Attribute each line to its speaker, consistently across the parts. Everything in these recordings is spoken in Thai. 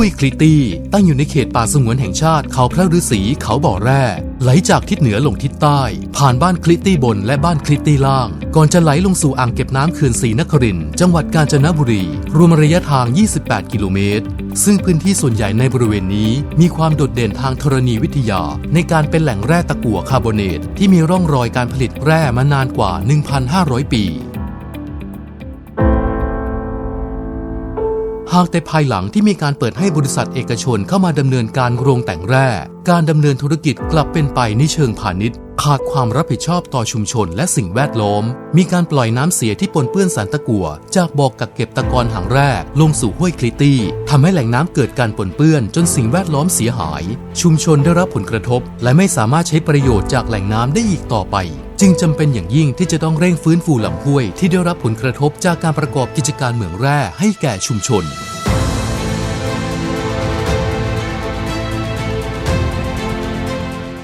Speaker 1: วยคลิตี้ ตั้งอยู่ในเขตป่าสงวนแห่งชาติเขาพระฤาษีเขาบ่อแร่ไหลจากทิศเหนือลงทิศใต้ ผ่านบ้านคลิตี้บนและบ้านคลิตี้ล่าง ก่อนจะไหลลงสู่อ่างเก็บน้ำเขื่อนศรีนครินจังหวัดกาญจนบุรี รวมระยะทาง 28 กิโลเมตร ซึ่งพื้นที่ส่วนใหญ่ในบริเวณนี้ มีความโดดเด่นทางธรณีวิทยา ในการเป็นแหล่งแร่ตะกั่วคาร์บอเนตที่มีร่องรอยการผลิตแร่มานานกว่า 1,500 ปี หากแต่ภายหลังที่มีการเปิดให้บริษัทเอกชนเข้ามาดำเนินการโรงแต่งแร่ การดำเนินธุรกิจกลับเป็นไปในเชิงพาณิชย์ ขาดความรับผิดชอบต่อชุมชนและสิ่งแวดล้อม มีการปล่อยน้ำเสียที่ปนเปื้อนสารตะกั่วจากบ่อกักเก็บตะกอนหางแร่ลงสู่ห้วยคลิตี้ทำให้แหล่งน้ำเกิดการปนเปื้อนจนสิ่งแวดล้อมเสียหาย ชุมชนได้รับผลกระทบ และไม่สามารถใช้ประโยชน์จากแหล่งน้ำได้อีกต่อไป จึงจำเป็นอย่างยิ่งที่จะต้องเร่งฟื้นฟูลำห้วย ที่ได้รับผลกระทบจากการประกอบกิจการเหมืองแร่ให้แก่ชุมชน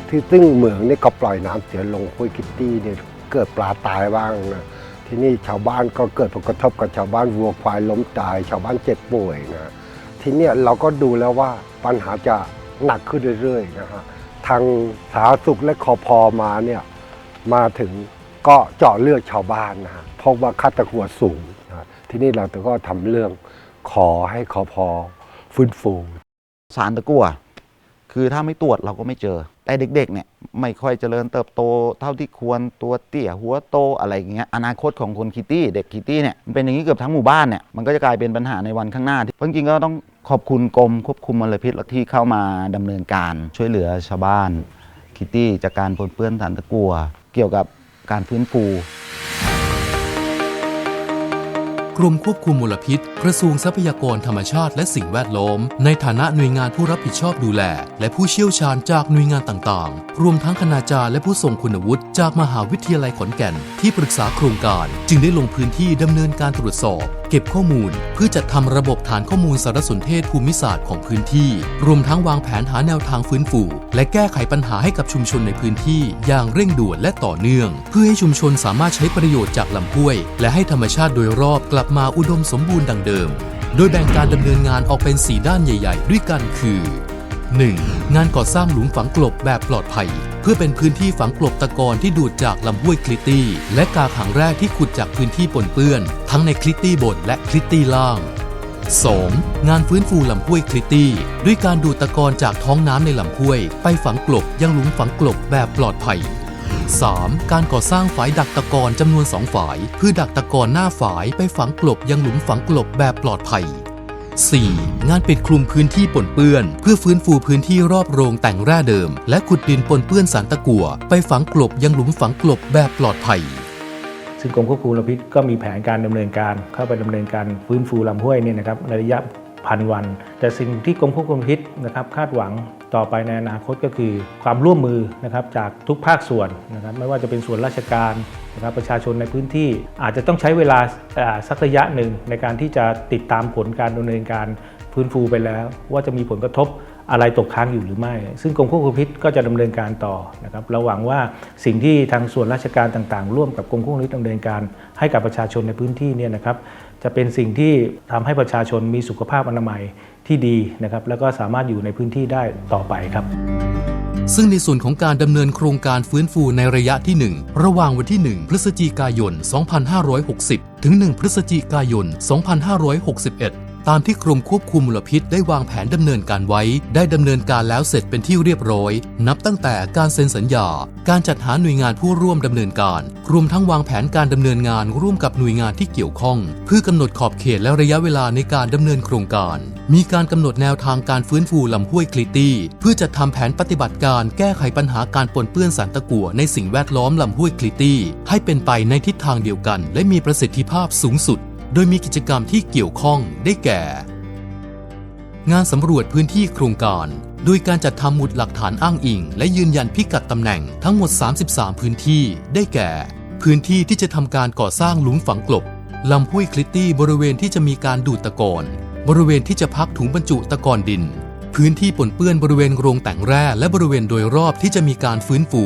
Speaker 2: ที่ซึ่งเหมืองนี่ก็ปล่อยน้ำเสียลงห้วยคิตตี้เนี่ยเกิดปลาตายบ้างนะที่นี่ชาวบ้านก็เกิดผลกระทบกับชาวบ้านวัวควายล้มตาย ชาวบ้านเจ็บป่วยนะทีเนี้เราก็ดูแล้วว่าปัญหาจะหนักขึ้นเรื่อยๆนะฮะทางสาธารณสุขและคอพอมาเนี่ย มาถึงก็เจาะเลือดชาวบ้านนะเพราะว่าค่าตะกัวสูงนะที่นี่เราก็ทำเรื่องขอให้คอพอฟื้นฟู
Speaker 3: สารตะกั่วคือถ้าไม่ตรวจเราก็ไม่เจอ แต่เด็กๆเนี่ยไม่ค่อยเจริญเติบโตเท่าที่ควรตัวเตี้ยหัวโตอะไรอย่างเงี้ยอนาคตของคนคิตตี้เด็กคิตตี้เนี่ยมันเป็นอย่างนี้เกือบทั้งหมู่บ้านเนี่ยมันก็จะกลายเป็นปัญหาในวันข้างหน้าที่จริงๆก็ต้องขอบคุณกรมควบคุมมลพิษที่เข้ามาดำเนินการช่วยเหลือชาวบ้านคิตตี้จากการปนเปื้อนสารตะกั่ว เกี่ยวกับการฟื้นฟู
Speaker 1: กรมควบคุมมลพิษ กระทรวงทรัพยากรธรรมชาติและสิ่งแวดล้อม ในฐานะหน่วยงานผู้รับผิดชอบดูแล และผู้เชี่ยวชาญจากหน่วยงานต่างๆ รวมทั้งคณาจารย์และผู้ทรงคุณวุฒิจากมหาวิทยาลัยขอนแก่น ที่ปรึกษาโครงการ จึงได้ลงพื้นที่ดำเนินการตรวจสอบ เก็บข้อมูลเพื่อจัดทำระบบฐานข้อมูลสารสนเทศภูมิศาสตร์ของพื้นที่ รวมทั้งวางแผนหาแนวทางฟื้นฟู และแก้ไขปัญหาให้กับชุมชนในพื้นที่ อย่างเร่งด่วนและต่อเนื่อง เพื่อให้ชุมชนสามารถใช้ประโยชน์จากลำห้วย และให้ธรรมชาติโดยรอบกลับมาอุดมสมบูรณ์ดังเดิม โดยแบ่งการดำเนินงานออกเป็น 4 ด้านใหญ่ ๆ ด้วยกันคือ 1. งานก่อสร้างหลุมฝังกลบแบบปลอดภัย เพื่อเป็นพื้นที่ฝังกลบตะกอนที่ดูดจากลำห้วยคลิตตี้ และกากหางแร่ที่ขุดจากพื้นที่ปนเปื้อน ทั้งในคลิตตี้บนและคลิตตี้ล่าง 2. งานฟื้นฟูลำห้วยคลิตตี้ ด้วยการดูดตะกอนจากท้องน้ำในลำห้วย ไปฝังกลบยังหลุมฝังกลบแบบปลอดภัย 3. การก่อสร้างฝายดักตะกอนจำนวน 2 ฝายเพื่อดักตะกอนหน้าฝายไปฝังกลบยังหลุมฝังกลบแบบปลอดภัย 4. งานปิดคลุมพื้นที่ปนเปื้อน เพื่อฟื้นฟูพื้นที่รอบโรงแต่งแร่เดิม และขุดดินปนเปื้อนสารตะกั่วไปฝังกลบยังหลุมฝังกลบแบบปลอดภัย
Speaker 4: ซึ่งกรมควบคุมมลพิษก็มีแผนการดำเนินการเข้าไปดำเนินการฟื้นฟูลำห้วยเนี่ยนะครับในระยะ พันวัน แต่สิ่งที่กรมควบคุมพิษนะครับคาดหวังต่อไปในอนาคตก็คือความร่วมมือนะครับจากทุกภาคส่วนนะครับไม่ว่าจะเป็นส่วนราชการนะครับประชาชนในพื้นที่อาจจะต้องใช้เวลาอ่าสักระยะหนึ่งในการที่จะติดตามผลการดำเนินการฟื้นฟูไปแล้ว ว่าจะมีผลกระทบอะไรตกค้างอยู่หรือไม่ ซึ่งกรมควบคุมพิษก็จะดำเนินการต่อนะครับเราหวังว่าสิ่งที่ทางส่วนราชการต่างๆ ร่วมกับกรมควบคุมพิษดำเนินการให้กับประชาชนในพื้นที่เนี่ยนะครับ จะเป็นสิ่งที่ทำให้ประชาชนมีสุขภาพอนามัยที่ดีนะครับ แล้วก็สามารถอยู่ในพื้นที่ได้ต่อไปครับ
Speaker 1: ซึ่งในส่วนของการดำเนินโครงการฟื้นฟูในระยะที่ 1 ระหว่างวันที่ 1 พฤศจิกายน 2560 ถึง 1 พฤศจิกายน 2561 ตามที่กรมควบคุมมลพิษได้วางแผนดำเนินการไว้ ได้ดำเนินการแล้วเสร็จเป็นที่เรียบร้อย นับตั้งแต่การเซ็นสัญญา การจัดหาหน่วยงานผู้ร่วมดำเนินการ รวมทั้งวางแผนการดำเนินงานร่วมกับหน่วยงานที่เกี่ยวข้อง เพื่อกำหนดขอบเขตและระยะเวลาในการดำเนินโครงการ มีการกำหนดแนวทางการฟื้นฟูลำห้วยคลิตตี้ เพื่อจัดทำแผนปฏิบัติการแก้ไขปัญหาการปนเปื้อนสารตะกั่วในสิ่งแวดล้อมลำห้วยคลิตตี้ ให้เป็นไปในทิศทางเดียวกัน และมีประสิทธิภาพสูงสุด โดยมีกิจกรรมที่เกี่ยวข้องได้แก่ งานสำรวจพื้นที่โครงการ โดยการจัดทำหมุดหลักฐานอ้างอิง และยืนยันพิกัดตำแหน่งทั้งหมด 33 พื้นที่ ได้แก่ พื้นที่ที่จะทำการก่อสร้างหลุมฝังกลบลำห้วยคลิตตี้บริเวณที่จะมีการดูดตะกอนบริเวณที่จะพักถุงบรรจุตะกอนดิน พื้นที่ปนเปื้อนบริเวณโรงแต่งแร่และบริเวณโดยรอบที่จะมีการฟื้นฟู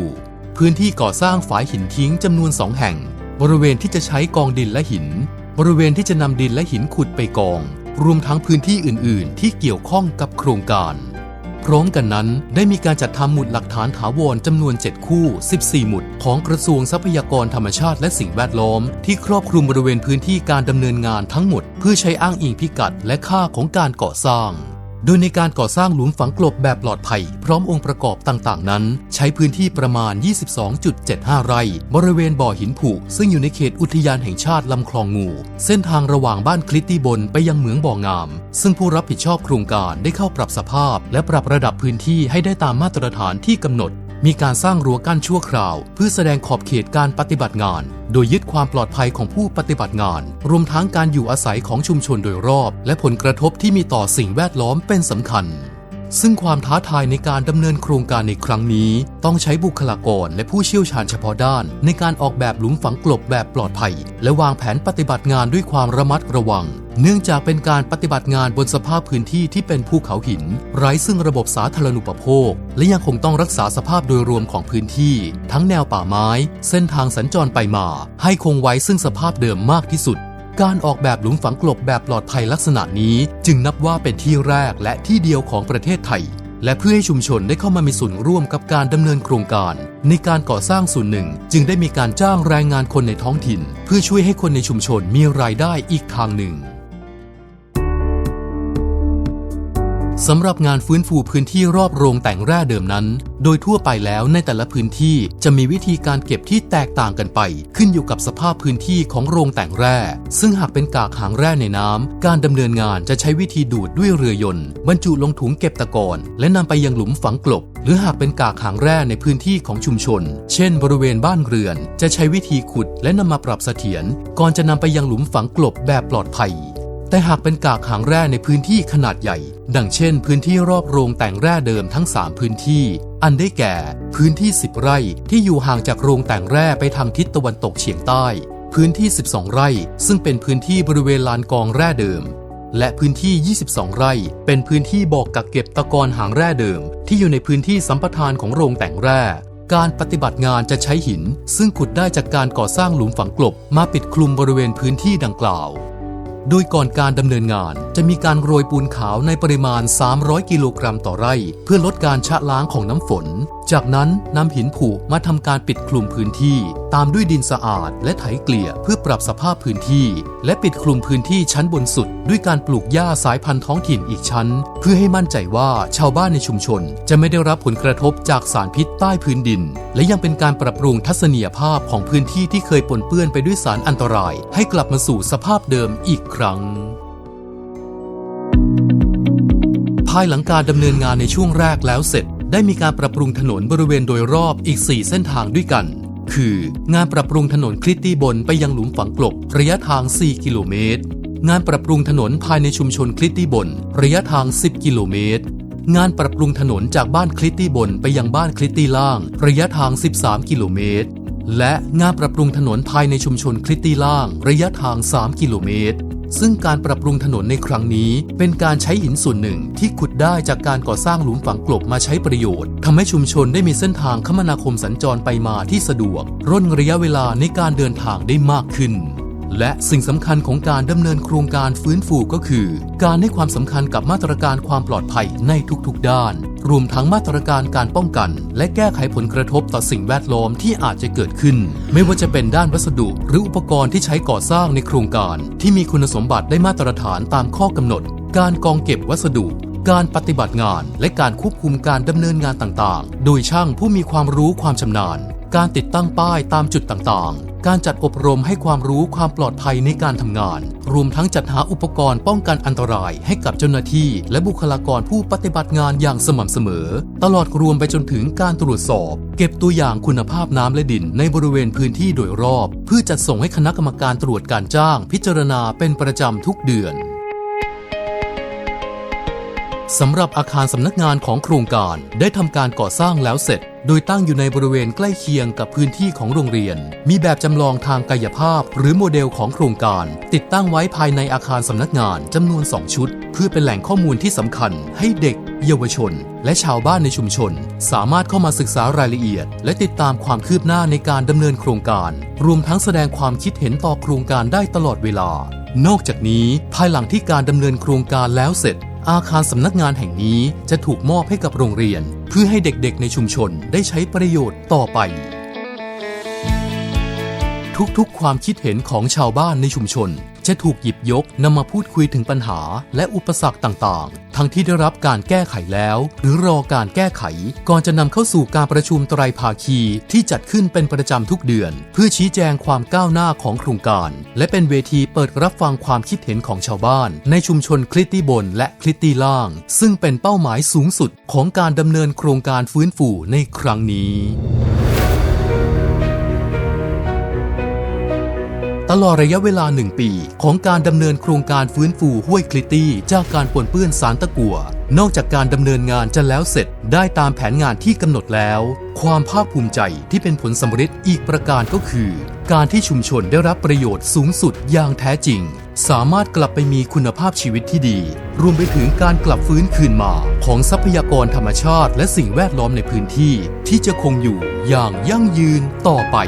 Speaker 1: พื้นที่ก่อสร้างฝายหินทิ้งจำนวนสองแห่ง บริเวณที่จะใช้กองดินและหิน บริเวณที่จะนำดินและหินขุดไปกอง รวมทั้งพื้นที่อื่น ๆ ที่เกี่ยวข้องกับโครงการ พร้อมกันนั้นได้มีการจัดทำหมุดหลักฐานถาวรจำนวน 7 คู่ 14 หมุด ของกระทรวงทรัพยากรธรรมชาติและสิ่งแวดล้อม ที่ครอบคลุมบริเวณพื้นที่การดำเนินงานทั้งหมด เพื่อใช้อ้างอิงพิกัดและค่าของการก่อสร้าง โดยในการก่อสร้างหลุมฝังกลบแบบปลอดภัย พร้อมองค์ประกอบต่างๆ นั้น ใช้พื้นที่ประมาณ 22.75 ไร่ บริเวณบ่อหินผุ ซึ่งอยู่ในเขตอุทยานแห่งชาติลำคลองงู เส้นทางระหว่างบ้านคลิตตี้บนไปยังเหมืองบ่องาม ซึ่งผู้รับผิดชอบโครงการได้เข้าปรับสภาพ และปรับระดับพื้นที่ให้ได้ตามมาตรฐานที่กำหนด มีการสร้างรั้วกั้นชั่วคราว เพื่อแสดงขอบเขตการปฏิบัติงาน โดยยึดความปลอดภัยของผู้ปฏิบัติงาน รวมทั้งการอยู่อาศัยของชุมชนโดยรอบ และผลกระทบที่มีต่อสิ่งแวดล้อมเป็นสำคัญ ซึ่งความท้าทายในการดำเนินโครงการในครั้งนี้ ต้องใช้บุคลากรและผู้เชี่ยวชาญเฉพาะด้าน ในการออกแบบหลุมฝังกลบแบบปลอดภัย และวางแผนปฏิบัติงานด้วยความระมัดระวัง เนื่องจากเป็นการปฏิบัติงานบนสภาพพื้นที่ที่เป็นภูเขาหิน ไร้ซึ่งระบบสาธารณูปโภค และยังคงต้องรักษาสภาพโดยรวมของพื้นที่ ทั้งแนวป่าไม้ เส้นทางสัญจรไปมา ให้คงไว้ซึ่งสภาพเดิมมากที่สุด การออกแบบหลุมฝังกลบแบบปลอดภัยลักษณะนี้ จึงนับว่าเป็นที่แรกและที่เดียวของประเทศไทย และเพื่อให้ชุมชนได้เข้ามามีส่วนร่วมกับการดำเนินโครงการ ในการก่อสร้างส่วนหนึ่ง จึงได้มีการจ้างแรงงานคนในท้องถิ่น เพื่อช่วยให้คนในชุมชนมีรายได้อีกทางหนึ่ง สำหรับงานฟื้นฟูพื้นที่รอบโรงแต่งแร่เดิมนั้น โดยทั่วไปแล้วในแต่ละพื้นที่จะมีวิธีการเก็บที่แตกต่างกันไป ขึ้นอยู่กับสภาพพื้นที่ของโรงแต่งแร่ ซึ่งหากเป็นกากหางแร่ในน้ำการดำเนินงานจะใช้วิธีดูดด้วยเรือยนต์บรรจุลงถุงเก็บตะกอนและนำไปยังหลุมฝังกลบ หรือหากเป็นกากหางแร่ในพื้นที่ของชุมชน เช่น บริเวณบ้านเรือน จะใช้วิธีขุดและนำมาปรับเสถียรก่อนจะนำไปยังหลุมฝังกลบแบบปลอดภัย แต่หากเป็นกากหางแร่ในพื้นที่ขนาดใหญ่ ดังเช่น พื้นที่รอบโรงแต่งแร่เดิมทั้ง 3 พื้นที่ อันได้แก่ พื้นที่ 10 ไร่ที่อยู่ห่างจากโรงแต่งแร่ไปทางทิศตะวันตกเฉียงใต้ พื้นที่ 12 ไร่ ซึ่งเป็นพื้นที่บริเวณลานกองแร่เดิม และพื้นที่ 22 ไร่ เป็นพื้นที่บอกกักเก็บตะกอนหางแร่เดิม ที่อยู่ในพื้นที่สัมปทานของโรงแต่งแร่การปฏิบัติงานจะใช้หิน ซึ่งขุดได้จากการก่อสร้างหลุมฝังกลบมาปิดคลุมบริเวณพื้นที่ดังกล่าว โดยก่อนการดำเนินงานจะมีการโรยปูนขาวในปริมาณ 300 กิโลกรัมต่อไร่ เพื่อลดการชะล้างของน้ำฝน จากนั้นนำหินผุมาทำการปิดคลุมพื้นที่ ตามด้วยดินสะอาดและไถเกลี่ยเพื่อปรับสภาพพื้นที่ และปิดคลุมพื้นที่ชั้นบนสุด ด้วยการปลูกหญ้าสายพันธุ์ท้องถิ่นอีกชั้น เพื่อให้มั่นใจว่าชาวบ้านในชุมชน จะไม่ได้รับผลกระทบจากสารพิษใต้พื้นดิน และยังเป็นการปรับปรุงทัศนียภาพของพื้นที่ที่เคยปนเปื้อนไปด้วยสารอันตราย ให้กลับมาสู่สภาพเดิมอีกครั้งภายหลังการดำเนินงานในช่วงแรกแล้วเสร็จ ได้มีการปรับปรุงถนนบริเวณโดยรอบอีก 4 เส้นทางด้วยกัน คืองานปรับปรุงถนนคลิตตี้บนไปยังหลุมฝังกลบระยะทาง 4 กิโลเมตร งานปรับปรุงถนนภายในชุมชนคลิตตี้บนระยะทาง 10 กิโลเมตร งานปรับปรุงถนนจากบ้านคลิตตี้บนไปยังบ้านคลิตตี้ล่าง ระยะทาง 13 กิโลเมตร และงานปรับปรุงถนนภายในชุมชนคลิตตี้ล่าง ระยะทาง 3 กิโลเมตร ซึ่งการปรับปรุงถนนในครั้งนี้ เป็นการใช้หินส่วนหนึ่งที่ขุดได้จากการก่อสร้างหลุมฝังกลบมาใช้ประโยชน์ทำให้ชุมชนได้มีเส้นทางคมนาคมสัญจรไปมาที่สะดวก ร่นระยะเวลาในการเดินทางได้มากขึ้น และสิ่งสำคัญของการดำเนินโครงการฟื้นฟูก็คือ การให้ความสำคัญกับมาตรการความปลอดภัยในทุกๆ ด้าน รวมทั้งมาตรการการป้องกัน และแก้ไขผลกระทบต่อสิ่งแวดล้อมที่อาจจะเกิดขึ้น ไม่ว่าจะเป็นด้านวัสดุ หรืออุปกรณ์ที่ใช้ก่อสร้างในโครงการ ที่มีคุณสมบัติได้มาตรฐานตามข้อกำหนด การกองเก็บวัสดุการปฏิบัติงานและการควบคุมการดำเนินงานต่างๆ โดยช่างผู้มีความรู้ความชำนาญ การติดตั้งป้ายตามจุดต่างๆ การจัดอบรมให้ความรู้ความปลอดภัยในการทำงาน รวมทั้งจัดหาอุปกรณ์ป้องกันอันตรายให้กับเจ้าหน้าที่ และบุคลากรผู้ปฏิบัติงานอย่างสม่ำเสมอ ตลอดรวมไปจนถึงการตรวจสอบ เก็บตัวอย่างคุณภาพน้ำและดินในบริเวณพื้นที่โดยรอบ เพื่อจัดส่งให้คณะกรรมการตรวจการจ้าง พิจารณาเป็นประจำทุกเดือน สำหรับอาคารสำนักงานของโครงการได้ทำการก่อสร้างแล้วเสร็จ โดยตั้งอยู่ในบริเวณใกล้เคียงกับพื้นที่ของโรงเรียน มีแบบจำลองทางกายภาพ หรือโมเดลของโครงการ ติดตั้งไว้ภายในอาคารสำนักงานจำนวน 2 ชุด เพื่อเป็นแหล่งข้อมูลที่สำคัญให้เด็ก เยาวชน และชาวบ้านในชุมชน สามารถเข้ามาศึกษารายละเอียด และติดตามความคืบหน้าในการดำเนินโครงการ รวมทั้งแสดงความคิดเห็นต่อโครงการได้ตลอดเวลา นอกจากนี้ ภายหลังที่การดำเนินโครงการแล้วเสร็จ อาคารสำนักงานแห่งนี้จะถูกมอบให้กับโรงเรียน เพื่อให้เด็กๆในชุมชนได้ใช้ประโยชน์ต่อไป ทุกๆ ความคิดเห็นของชาวบ้านในชุมชน จะถูกหยิบยกนำมาพูดคุยถึงปัญหาและอุปสรรคต่างๆ ทั้งที่ได้รับการแก้ไขแล้ว หรือรอการแก้ไข ก่อนจะนำเข้าสู่การประชุมไตรภาคีที่จัดขึ้นเป็นประจำทุกเดือน เพื่อชี้แจงความก้าวหน้าของโครงการ และเป็นเวทีเปิดรับฟังความคิดเห็นของชาวบ้าน ในชุมชนคลิตตี้บนและคลิตตี้ล่าง ซึ่งเป็นเป้าหมายสูงสุดของการดำเนินโครงการฟื้นฟูในครั้งนี้ ลอดระยะเวลาหนึ่งปี ของการดำเนินโครงการฟื้นฟูห้วยคลิตตี้ จากการปนเปื้อนสารตะกั่วนอกจากการดำเนินงานจะแล้วเสร็จได้ตามแผนงานที่กำหนดแล้ว ความภาคภูมิใจที่เป็นผลสำเร็จอีกประการก็คือ การที่ชุมชนได้รับประโยชน์สูงสุดอย่างแท้จริง สามารถกลับไปมีคุณภาพชีวิตที่ดี รวมไปถึงการกลับฟื้นคืนมา ของทรัพยากรธรรมชาติ และสิ่งแวดล้อมในพื้นที่ ที่จะคงอยู่อย่างยั่งยืนต่อไป